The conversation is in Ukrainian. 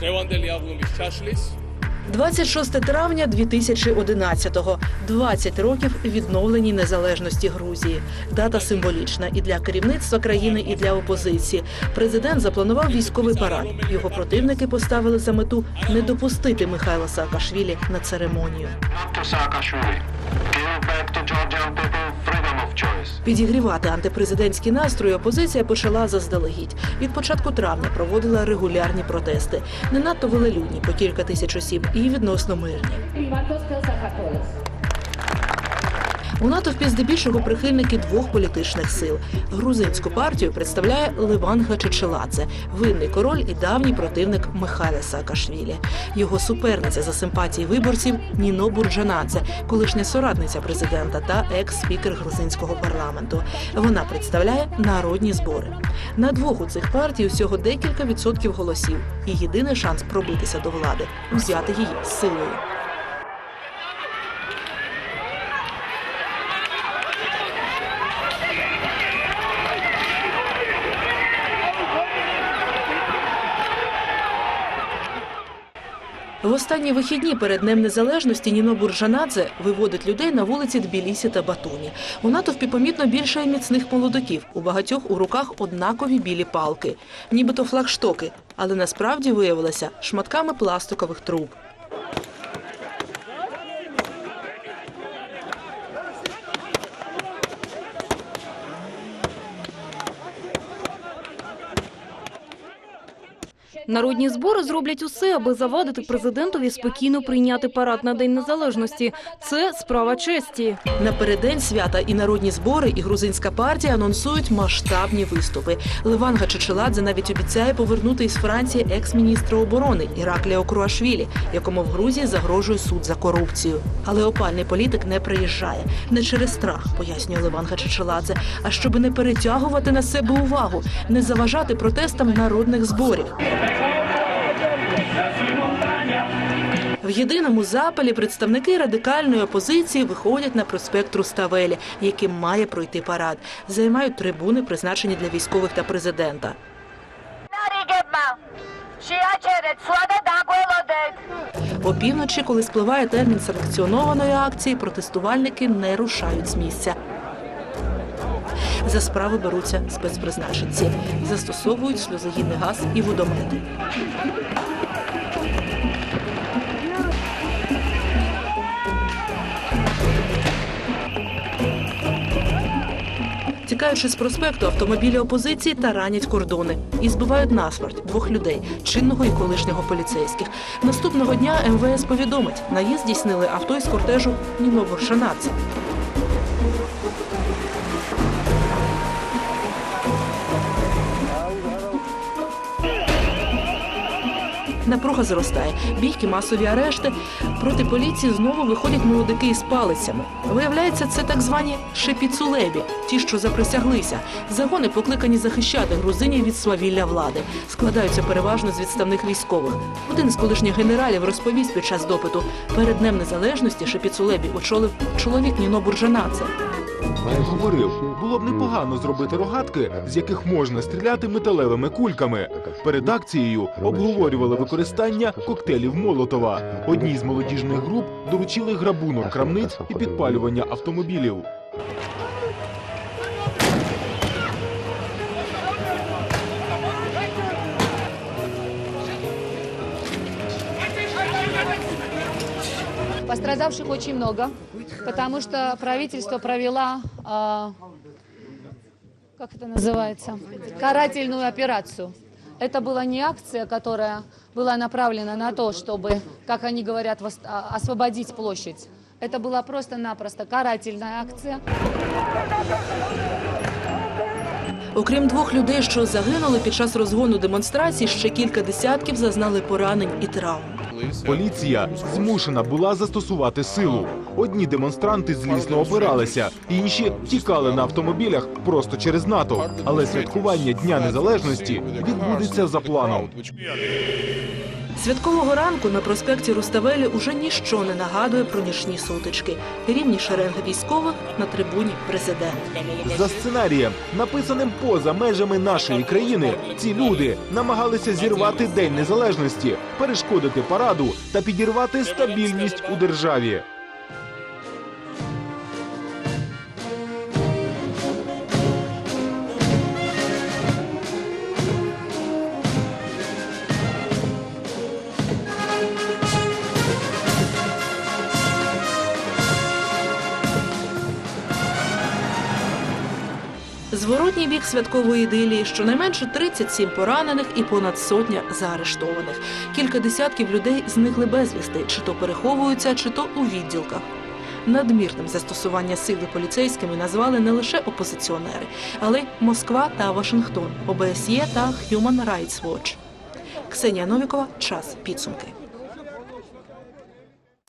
დღევანდელი ალბომის ჩაშლის 26 травня 2011-го. 20 років відновленій незалежності Грузії. Дата символічна і для керівництва країни, і для опозиції. Президент запланував військовий парад. Його противники поставили за мету не допустити Михайла Саакашвілі на церемонію. Підігрівати антипрезидентські настрої опозиція почала заздалегідь. Від початку травня проводила регулярні протести. Не надто велелюдні, по кілька тисяч осіб, і відносно мирні. У натовпі здебільшого прихильники двох політичних сил. Грузинську партію представляє Леван Гачичеладзе, винний король і давній противник Михайла Саакашвілі. Його суперниця за симпатії виборців Ніно Бурджанадзе, колишня соратниця президента та екс-спікер грузинського парламенту. Вона представляє народні збори. На двох у цих партій усього декілька відсотків голосів, і єдиний шанс пробитися до влади взяти її силою. В останні вихідні перед Днем Незалежності Ніно Буржанадзе виводить людей на вулиці Тбілісі та Батумі. У натовпі помітно більше міцних молодиків. У багатьох у руках однакові білі палки, нібито флагштоки, але насправді виявилося шматками пластикових труб. Народні збори зроблять усе, аби завадити президентові спокійно прийняти парад на День Незалежності. Це справа честі. Напереддень свята і народні збори, і грузинська партія анонсують масштабні виступи. Леван Гачичеладзе навіть обіцяє повернути із Франції екс-міністра оборони Іраклія Окруашвілі, якому в Грузії загрожує суд за корупцію. Але опальний політик не приїжджає не через страх, пояснює Леван Гачичеладзе, а щоб не перетягувати на себе увагу, не заважати протестам народних зборів. В єдиному запалі представники радикальної опозиції виходять на проспект Руставелі, яким має пройти парад. Займають трибуни, призначені для військових та президента. Опівночі, коли спливає термін санкціонованої акції, протестувальники не рушають з місця. За справи беруться спецпризначенці, застосовують сльозогідний газ і водомети. Тікаючи з проспекту, автомобілі опозиції таранять кордони і збивають насмерть двох людей чинного і колишнього поліцейських. Наступного дня МВС повідомить, наїзд здійснили авто із кортежу Ніно Буршанадзе. Напруга зростає, бійки, масові арешти. Проти поліції знову виходять молодики із палицями. Виявляється, це так звані шепіцулебі, ті, що заприсяглися. Загони покликані захищати грузинів від свавілля влади. Складаються переважно з відставних військових. Один з колишніх генералів розповість під час допиту. Перед Днем Незалежності шепіцулебі очолив чоловік Ніно Буржанадзе. Говорив, було б непогано зробити рогатки, з яких можна стріляти металевими кульками. Перед акцією обговорювали використання коктейлів Молотова. Одній з молодіжних груп доручили грабунок крамниць і підпалювання автомобілів. Пострадавших очень много, потому что правительство провела, а, как это называется, карательную операцию. Это была не акция, которая была направлена на то, чтобы, как они говорят, вос- а, освободить площадь. Это была просто-напросто карательная акция. Окрім двох людей, що загинули під час розгону демонстрації, ще кілька десятків зазнали поранень і травм. Поліція змушена була застосувати силу. Одні демонстранти злісно опиралися, інші тікали на автомобілях просто через НАТО. Але святкування Дня Незалежності відбудеться за планом. Святкового ранку на проспекті Руставелі уже ніщо не нагадує про нічні сутички. Рівні шеренги військових на трибуні президент. За сценарієм, написаним поза межами нашої країни, ці люди намагалися зірвати День Незалежності, перешкодити параду та підірвати стабільність у державі. Зворотній бік святкової ідилії щонайменше 37 поранених і понад сотня заарештованих. Кілька десятків людей зникли безвісти, чи то переховуються, чи то у відділках. Надмірним застосування сили поліцейськими назвали не лише опозиціонери, але й Москва та Вашингтон, ОБСЄ та Human Rights Watch. Ксенія Новікова, час підсумки.